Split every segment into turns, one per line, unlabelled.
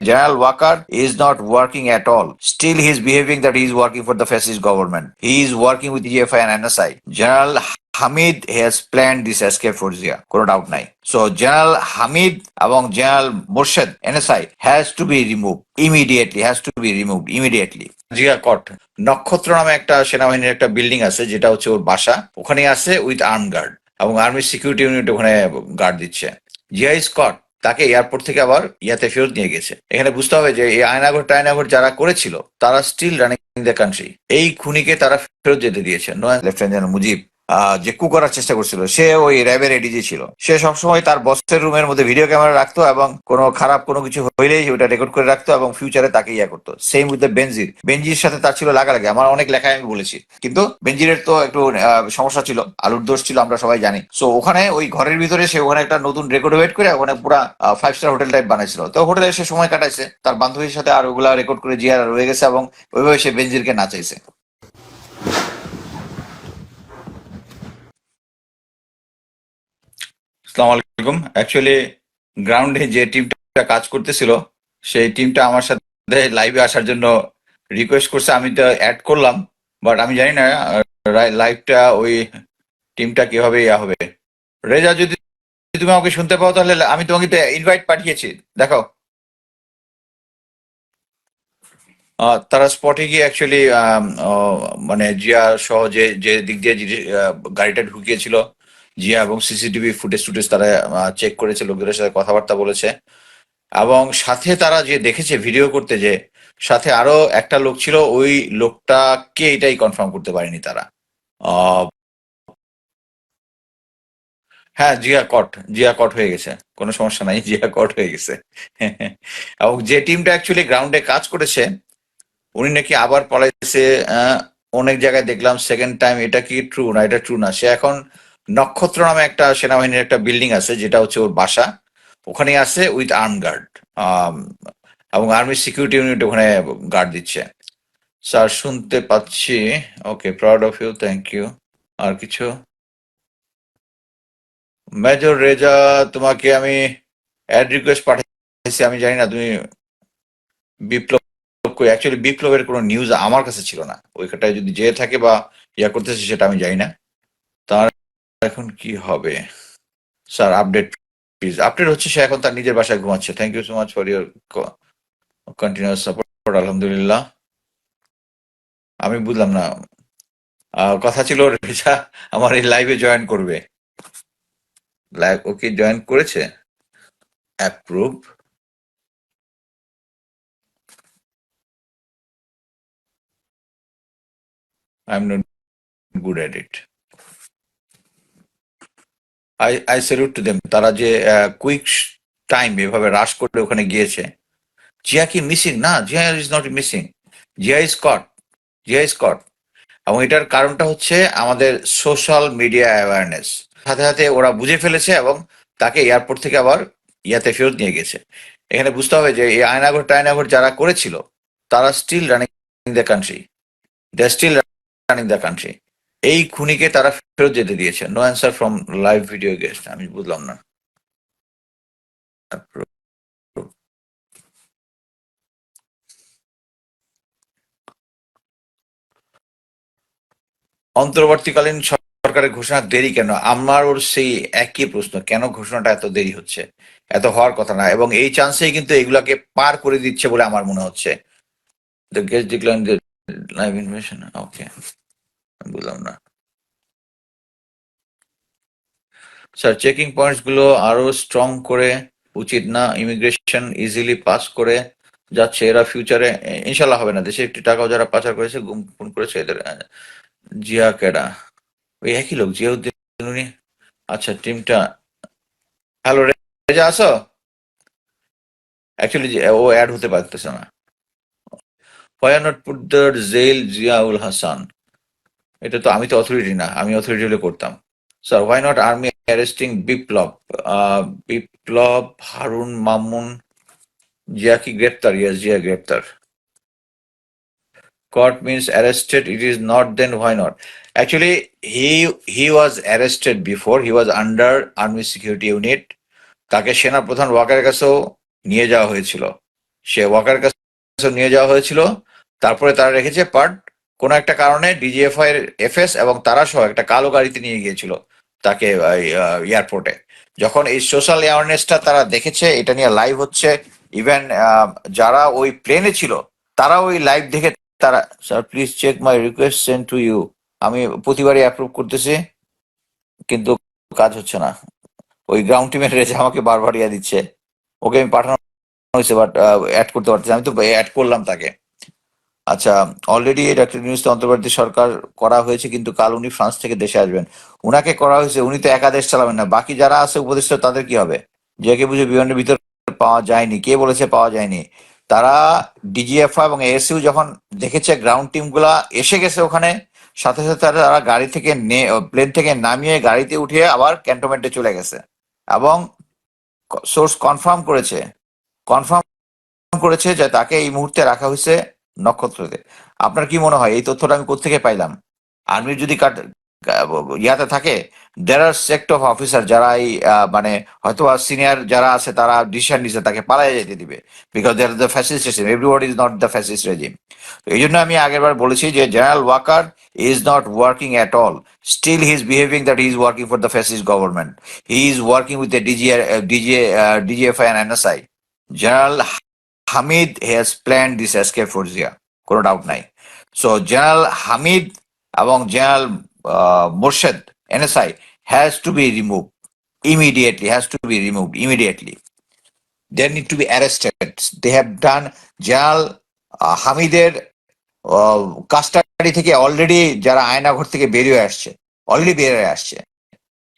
General Wakar is not working at all. Still, he is behaving that he is working for the fascist government. He is working with EFI and NSI. General Hamid has planned this escape for Zia. কোনো doubt নাই so general Hamid এবং general Morshed NSI has to be remove immediately has to be remove immediately Zia caught নক্ষত্র নামে একটা সেনাবাহিনীর একটা building আছে যেটা হচ্ছে ওর বাসা ওখানে আছে উইথ আর্ম গার্ড এবং আর্মি সিকিউরিটি ইউনিট ওখানে গার্ড দিচ্ছে জিয়া স্কট তাকে এয়ারপোর্ট থেকে আবার ইয়াতে ফেরত নিয়ে গেছে। এখানে বুঝতে হবে যে এই আয়নাঘর টায়নাঘর যারা করেছিল, তারা স্টিল রানিং দ্য কান্ট্রি এই খুনিকে তারা ফেরত যেতে দিয়েছে। নয় লেফটেন্যান্ট মুজিব যে কু করার চেষ্টা করছিল, সে ওই র্যাবের এডিজি ছিল। সে সবসময় তার বসের রুমের মধ্যে ভিডিও ক্যামেরা রাখতো এবং কোনো খারাপ কোনো কিছু হইলেই ওটা রেকর্ড করে রাখতো এবং ফিউচারে তাকে ইয়া করতো। Same with the Benazir Benazir সাথে তার ছিল লাগালাগি, আমার অনেক লেখায় আমি বলেছি। কিন্তু বেঞ্জিরের তো একটু সমস্যা ছিল, আলুর দোষ ছিল, আমরা সবাই জানি। সো ওখানে ওই ঘরের ভিতরে সে ওখানে একটা নতুন রেকর্ড ওয়েট করে ওখানে পুরা ফাইভ স্টার হোটেল টাইপ বানাইছিল। তো হোটেলে সে সময় কাটাইছে, তার বান্ধবীর সাথে আর ওগুলা রেকর্ড করে জিয়ার রয়ে গেছে এবং ওইভাবে সে বেনজিরকে নাচাইছে। আসসালামু আলাইকুম। অ্যাকচুয়ালি গ্রাউন্ডে যে টিমটা কাজ করতেছিল, সেই টিমটা আমার সাথে লাইভে আসার জন্য রিকোয়েস্ট করছে, আমি তো অ্যাড করলাম বাট আমি জানি না লাইভটা ওই টিমটা কীভাবে ইয়া হবে। রেজা, যদি তুমি আমাকে শুনতে পাও, তাহলে আমি তোমাকে ইনভাইট পাঠিয়েছি। দেখো তারা স্পটে গিয়ে অ্যাকচুয়ালি মানে জিয়া সহ যে যে দিক দিয়ে গাড়িটা ঢুকিয়েছিল জিয়া এবং সিসিটিভি ফুটেজ টুটেজ তারা চেক করেছে লোকদের সাথে কথাবার্তা বলেছে। এবং সাথে তারা যে দেখেছে ভিডিও করতে যে, সাথে আরও একটা লোক ছিল, ওই লোকটা কে এটাই কনফার্ম করতে পারেনি তারা। হ্যাঁ জিয়া কট জিয়া কট হয়ে গেছে। কোনো সমস্যা নাই, জিয়া কট হয়ে গেছে। এবং যে টিমটা অ্যাকচুয়ালি গ্রাউন্ডে কাজ করেছে, উনি নাকি আবার পলাইছে অনেক জায়গায় দেখলাম সেকেন্ড টাইম এটা কি ট্রু না, এটা ট্রু না। সে এখন নক্ষত্র নামে একটা সেনাবাহিনীর একটা বিল্ডিং আছে, যেটা হচ্ছে ওর বাসা। ওখানে আছে উইথ আর্ম গার্ড এবং আর্মি সিকিউরিটি ইউনিট ওখানে গার্ড দিচ্ছে। স্যার শুনতে পাচ্ছি। Okay proud of you thank you আর কিছু? মেজর রেজা তোমাকে আমি অ্যাড রিকোয়েস্ট পাঠিয়েছি আমি জানি না, তুমি বিপ্লব অ্যাকচুয়ালি বিপ্লবের কোনো নিউজ আমার কাছে ছিল না। ওইখানটায় যদি যেয়ে থাকে বা ইয়া করতেছে, সেটা আমি জানি না। তার এখন কি হবে? স্যার আপডেট প্লিজ আপডেট হচ্ছে সে এখন তার নিজের বাসায় ঘুমাচ্ছে। Thank you so much for your continuous support আলহামদুলিল্লাহ। আমি বুঝলাম না। কথা ছিল রেজা, আমার এই লাইভে জয়েন করবে। লাইভ ওকে জয়েন করেছে? Approve I am not good at it I I salute to them তারা যে কুইক টাইম এভাবে রাশ করে ওখানে গিয়েছে। জিয়া কি মিসিং না, Zia is not missing Zia is caught Zia is caught এবং এটার কারণটা হচ্ছে আমাদের সোশ্যাল মিডিয়া অ্যাওয়ারনেস সাথে সাথে ওরা বুঝে ফেলেছে এবং তাকে এয়ারপোর্ট থেকে আবার ইয়াতে ফেরত নিয়ে গেছে। এখানে বুঝতে হবে যে, এই আয়নাঘর টায়নাঘর যারা করেছিল, তারা still running the country they still running the country এই খুনিকে তারা ফেরত যেতে দিয়েছে no answer from live video guest আমি বুঝলাম না। অন্তর্বর্তীকালীন সরকারের ঘোষণা দেরি কেন? আমার ওর সেই একই প্রশ্ন, কেন ঘোষণাটা এত দেরি হচ্ছে? এত হওয়ার কথা না। এবং এই চান্সেই কিন্তু এগুলাকে পার করে দিচ্ছে বলে আমার মনে হচ্ছে। The guest decline live invitation okay বুঝলাম না। স্যার চেকিং পয়েন্টসগুলো আরও স্ট্রং করে, উচিত না ইমিগ্রেশন ইজিলি পাস করে, যাচ্ছে এরা ফিউচারে ইনশাল্লাহ হবে না। দেশে একটি টাকাও যারা পাচার করেছে, গুম, খুন করেছে, এদের জিয়া কেডা? ওই একই লোক, জিয়াউদ্দিন উনি? আচ্ছা টিমটা হ্যালো রেজা আসো অ্যাকচুয়ালি ও অ্যাড হতে পারতেছে না। Why not put the jail Ziaul Hasan? এটা তো আমি তো অথরিটি না, আমি অথরিটি হলে করতাম। Sir why not army arresting Biplob Biplob Harun Mamun Zia কি গ্রেপ্তার ইয়াস জিয়া গ্রেপ্তার court means arrested, it is not, then why not? Actually, he he was arrested before, he was under army security unit তাকে সেনা প্রধান ওয়াকারের কাছেও নিয়ে যাওয়া হয়েছিল। সে ওয়াকার কাছে নিয়ে যাওয়া হয়েছিল। তারপরে তারা রেখেছে বাট কোনো একটা কারণে ডিজিএফআই এর এফএস এবং তারা সহ একটা কালো গাড়িতে নিয়ে গিয়েছিল তাকে এয়ারপোর্টে যখন এই সোশ্যাল অ্যাওয়ারনেসটা তারা দেখেছে, এটা নিয়ে লাইভ হচ্ছে। ইভেন যারা ওই প্লেনে ছিল তারা ওই লাইভ দেখে তারা sir please check my request send to you আমি প্রতিবারই অ্যাপ্রুভ করতেছি, কিন্তু কাজ হচ্ছে না। ওই গ্রাউন্ড টিমের রেজে আমাকে বারবার ইয়া দিচ্ছে। ওকে আমি পাঠানো হয়েছে বাট অ্যাড করতে পারতেছি আমি তো অ্যাড করলাম তাকে। আচ্ছা অলরেডি ডক্টর নিউজ অন্তর্বর্তী সরকার করা হয়েছে, কিন্তু কাল উনি ফ্রান্স থেকে দেশে আসবেন। উনাকে করা হয়েছে, উনি তো একা দেশ চালাবেন না। বাকি যারা আছে উপদেষ্টা, তাদের কি হবে? যে কে বুঝে বিমানের ভিতর পাওয়া যায়নি। কে বলেছে পাওয়া যায়নি? তারা ডিজিএফআই এবং এসইউ যখন দেখেছে গ্রাউন্ড টিমগুলা এসে গেছে ওখানে, সাথে সাথে তারা তারা গাড়ি থেকে নে প্লেন থেকে নামিয়ে গাড়িতে উঠিয়ে আবার ক্যান্টনমেন্টে চলে গেছে। এবং সোর্স কনফার্ম করেছে। কনফার্ম করেছে যে তাকে এই মুহূর্তে রাখা হয়েছে। নক্ষত্রতে আপনার কি মনে হয়, এই তথ্যটা আমি কোথেকে পাইলাম? আর্মির যদি কাট- ইয়াতে থাকে দের আর সেক্ট অফ অফিসার যারা এই মানে হয়তো সিনিয়র যারা আছে, তারা ডিসিশন নিছে, তাকে পালাই যেতে দিবে। Because there the fascist regime everybody is not the fascist regime তো এই জন্য আমি আগের বার বলেছি যে general Waker is not working at all still he is behaving that he is working for the fascist government he is working with the DG DG DGFI and NSI general Hamid has plan this escape for Zia কোনো doubt নাই। So general Hamid এবং general Morshed NSI has to be remove immediately, has to be removed immediately they need to be arrested they have done General হামিদের custody থেকে already যারা আয়নাঘর থেকে বেরিয়ে আসছে already বেরিয়ে আসছে।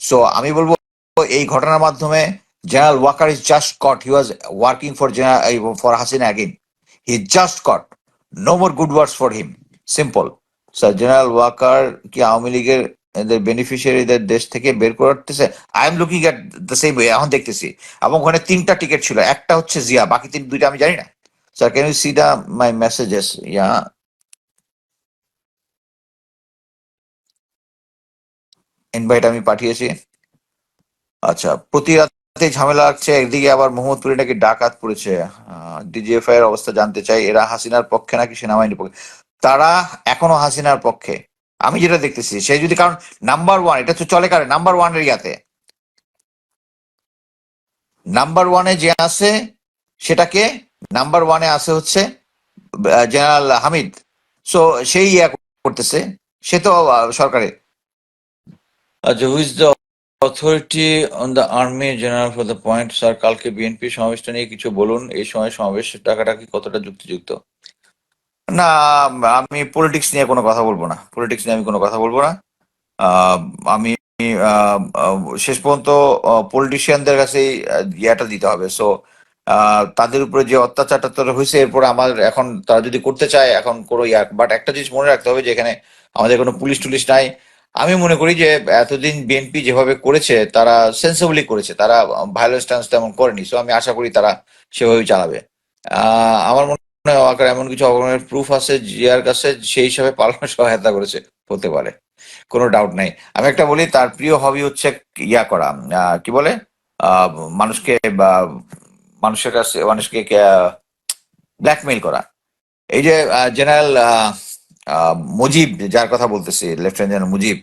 সো আমি বলব এই ঘটনার মাধ্যমে general Waker is just caught he was working for for Hasina again he just caught no more good words for him simple sir general Waker কি আওয়ামী লীগের এদের বেনিফিশিয়ারিদের দেশ থেকে বের করতেছে I am looking at the same এখন দেখতেছি। এবং ওখানে তিনটা টিকিট ছিল। একটা হচ্ছে জিয়া, বাকি তিন, দুইটা আমি জানি না। Sir can you see the my messages yeah invite আমি পাঠিয়েছি। আচ্ছা প্রতি রাতে ঝামেলা লাগছে। একদিকে আবার মোহাম্মদপুরে নাকি ডাকাত পড়েছে। ডিজিএফআই এর অবস্থা জানতে চাই। এরা হাসিনার পক্ষে নাকি সেনাবাহিনীর পক্ষে? তারা এখনও হাসিনার পক্ষে। আমি যেটা দেখতেছি, সে যদি, কারণ নাম্বার ওয়ান এটা তো চলে কারে? নাম্বার ওয়ান নাম্বার ওয়ানে যে আছে, সেটাকে নাম্বার ওয়ানে আছে হচ্ছে জেনারেল হামিদ। সো সেই ইয়া করতেছে। সে তো সরকারে। আচ্ছা who's the authority on the army general for the point sir কালকে বিএনপি সমাবেশটা নিয়ে কিছু বলুন। এই সময় সমাবেশের টাকাটা কি কতটা যুক্তিযুক্ত? না, আমি পলিটিক্স নিয়ে কোনো কথা বলব না। পলিটিক্স নিয়ে আমি কোনো কথা বলব না। আমি শেষ পর্যন্ত পলিটিশিয়ানদের কাছে ইয়াটা দিতে হবে। সো তাদের উপরে যে অত্যাচারটা তোর হয়েছে, এরপর আমার এখন তারা যদি করতে চায়, এখন কোনো ইয়া বাট একটা জিনিস মনে রাখতে হবে যে এখানে আমাদের কোনো পুলিশ টুলিশ নাই। আমি মনে করি যে এতদিন বিএনপি যেভাবে করেছে, তারা সেন্সিবলি করেছে, তারা ভায়োলেন্স টান্স তেমন করেনি। সো আমি আশা করি তারা সেভাবেই চালাবে। আমার মনে হয় ওয়াকার এমন কিছু অপরাধের প্রুফ আছে, জিয়ার কাছে সেই হিসাবে পালানো সহায়তা করেছে, হতে পারে। কোনো ডাউট নাই। আমি একটা বলি, তার প্রিয় হবি হচ্ছে ইয়া করা। কি বলে? মানুষকে বা মানুষের কাছে, মানুষকে ব্ল্যাকমেইল করা। এই যে জেনারেল মুজিব, যার কথা বলতেছি লেফটেন্যান্ট জেনারেল মুজিব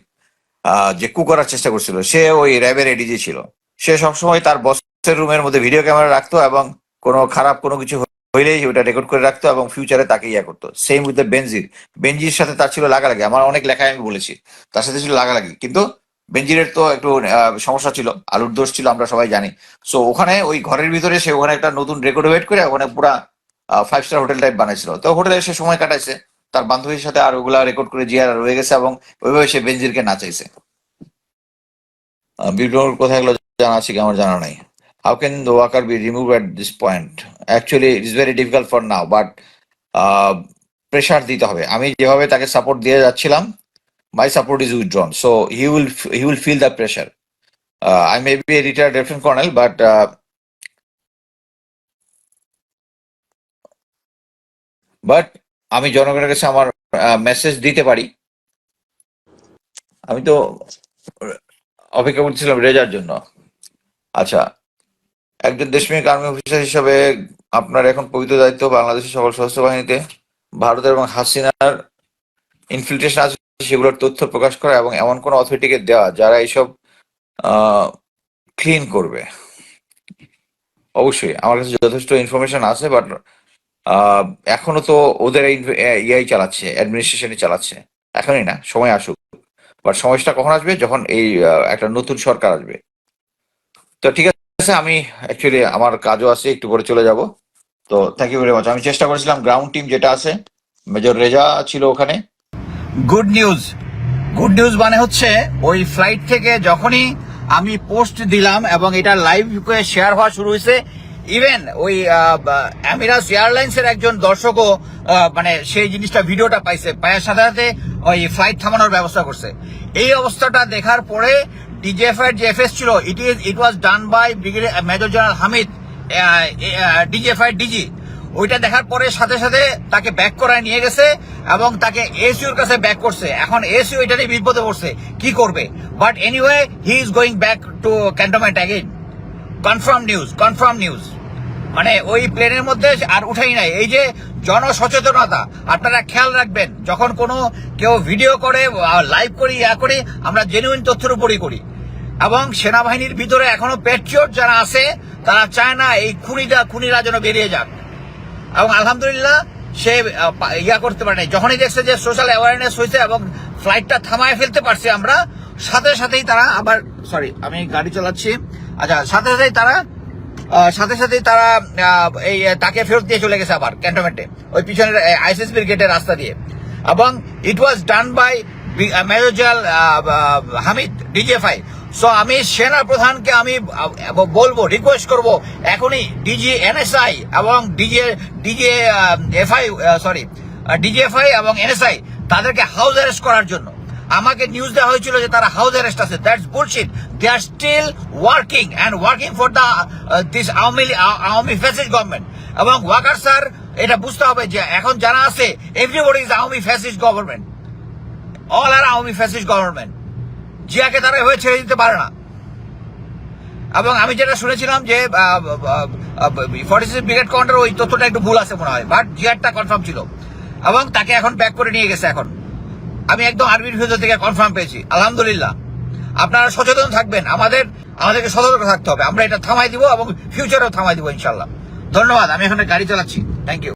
যে কু করার চেষ্টা করছিল, সে ওই র্যাবের এডিজি ছিল। সে সবসময় তার বসের রুমের মধ্যে ভিডিও ক্যামেরা রাখতো এবং কোনো খারাপ কোনো কিছু হইলেই ওটা রেকর্ড করে রাখতো এবং ফিউচারে তাকে ইয়া করতো। Same with the Benazir Benazir সাথে তার ছিল লাগালাগি। আমার অনেক লেখায় আমি বলেছি, তার সাথে ছিল লাগালাগি। কিন্তু বেনজিরের তো একটু সমস্যা ছিল, আলুর দোষ ছিল, আমরা সবাই জানি। সো ওখানে ওই ঘরের ভিতরে সে ওখানে একটা নতুন রেকর্ড ওয়েট করে, ওখানে পুরা ফাইভ স্টার হোটেল টাইপ বানাইছিল। তো হোটেলে সে সময় কাটাইছে। তার বান্ধবীর সাথে আর ওগুলা রেকর্ড করে জিয়ার রয়ে গেছে এবং ওইভাবে সে বেনজিরকে নাচাইছে। বিপ্লবের কোথায় এগুলো জানা আছে কি? আমার জানা নাই। How can the Waker be remove at this point actually is very difficult for now but pressure দিতে হবে। আমি যেভাবে তাকে সাপোর্ট দিয়ে যাচ্ছিলাম my support is withdrawn so he will he will feel the pressure I may be retired lieutenant colonel but but আমি জনগণের কাছে আমার মেসেজ দিতে পারি। আমি তো অপেক্ষা করছিলাম রেজার জন্য। আচ্ছা একজন দেশপ্রেমিক আর্মি অফিসার হিসাবে আপনার এখন পবিত্র দায়িত্ব বাংলাদেশের সকল সশস্ত্র বাহিনীতে। ভারতের এবং হাসিনার ইনফিল্ট্রেশন আছে সেগুলোর তথ্য প্রকাশ করা এবং এমন কোন অথরিটিকে দেওয়া যারা এইসব ক্লিন করবে। অবশ্যই, আমার কাছে যথেষ্ট ইনফরমেশন আছে বাট এখনও তো ওদের ইয়াই চালাচ্ছে অ্যাডমিনিস্ট্রেশনই চালাচ্ছে। এখনই না, সময় আসুক। বাট সময়টা কখন আসবে? যখন এই একটা নতুন সরকার আসবে। তো ঠিক আছে, আমি অ্যাকচুয়ালি আমার কাজও আছে, একটু পরে চলে যাব। তো থ্যাংক ইউ ভেরি মাচ আমি চেষ্টা করেছিলাম গ্রাউন্ড টিম যেটা আছে, মেজর রেজা ছিল ওখানে। গুড নিউজ গুড নিউজ মানে হচ্ছে, ওই ফ্লাইট থেকে যখনই আমি পোস্ট দিলাম এবং এটা লাইভ শেয়ার হওয়া শুরু হয়েছে ইভেন ওই আমিরাস এয়ারলাইন্স এর একজন দর্শকও মানে সেই জিনিসটা, ভিডিওটা পাইছে। পায়ের সাথে সাথে ওই ফ্লাইট থামানোর ব্যবস্থা করছে। এই অবস্থাটা দেখার পরে ডিজিএফ এর যে এফএস ছিল it is it was done by brigade major general Hamid DGFI DG ওইটা দেখার পরে সাথে সাথে তাকে ব্যাক করায় নিয়ে গেছে এবং তাকে এসিওর কাছে ব্যাক করছে। এখন এসিও এটা নিয়ে বিপদে পড়ছে, কি করবে? But anyway he is going back to cantonment again confirm news confirm news মানে ওই প্লেনের মধ্যে আর উঠাই নাই। এই যে জনসচেতনতা, আপনারা খেয়াল রাখবেন, যখন কোনো কেউ ভিডিও করে লাইভ করি, ইয়া করি, আমরা জেনুইন তথ্যের উপরই করি। এবং সেনাবাহিনীর ভিতরে এখনও পেট্রিয়ট যারা আছে, তারা চায় না এই খুনিটা খুনিরা যেন বেরিয়ে যাক। এবং আলহামদুলিল্লাহ, সে ইয়া করতে পারে নাই। যখনই দেখছে যে সোশ্যাল অ্যাওয়ারনেস হয়েছে এবং ফ্লাইটটা থামায় ফেলতে পারছি আমরা, সাথে সাথেই তারা আবার সরি আমি গাড়ি চালাচ্ছি। আচ্ছা সাথে সাথেই তারা সাথে সাথেই তারা এই, তাকে ফেরত দিয়ে চলে গেছে আবার, ক্যান্টনমেন্টে। ওই পিছনের আইসিএস গেটের রাস্তা দিয়ে। এবং it was done by major general Hamid DGFI so আমি সেনা প্রধানকে আমি বলব রিকোয়েস্ট করব, এখনই ডিজি এনএসআই এবং DG DG FI sorry DGFI এবং এনএসআই তাদেরকে হাউস অ্যারেস্ট করার জন্য। আমাকে নিউজ দেওয়া হয়েছিল যে তারা হাউস অ্যারেস্ট আছে। That's bullshit they are still working and working for the this Awami Awami fascist government এবং ওয়াকার স্যার এটা বুঝতে হবে যে এখন যারা আছে everybody is Awami fascist government all are Awami fascist government জিয়াকে তারা এভাবে ছেড়ে দিতে পারে না। এবং আমি যেটা শুনেছিলাম যে ফর্টি সিক্স ব্রিগেড কমান্ডার ওই তথ্যটা একটু ভুল আছে মনে হয় বাট জিয়ারটা কনফার্ম ছিল। এবং তাকে এখন ব্যাক করে নিয়ে গেছে এখন। আমি একদম আর্মির ভিতর থেকে কনফার্ম পেয়েছি। আলহামদুলিল্লাহ। আপনারা সচেতন থাকবেন। আমাদের, আমাদেরকে সতর্ক থাকতে হবে। আমরা এটা থামাই দিব এবং ফিউচারেও থামাই দিব ইনশাল্লাহ ধন্যবাদ। আমি এখানে গাড়ি চালাচ্ছি। Thank you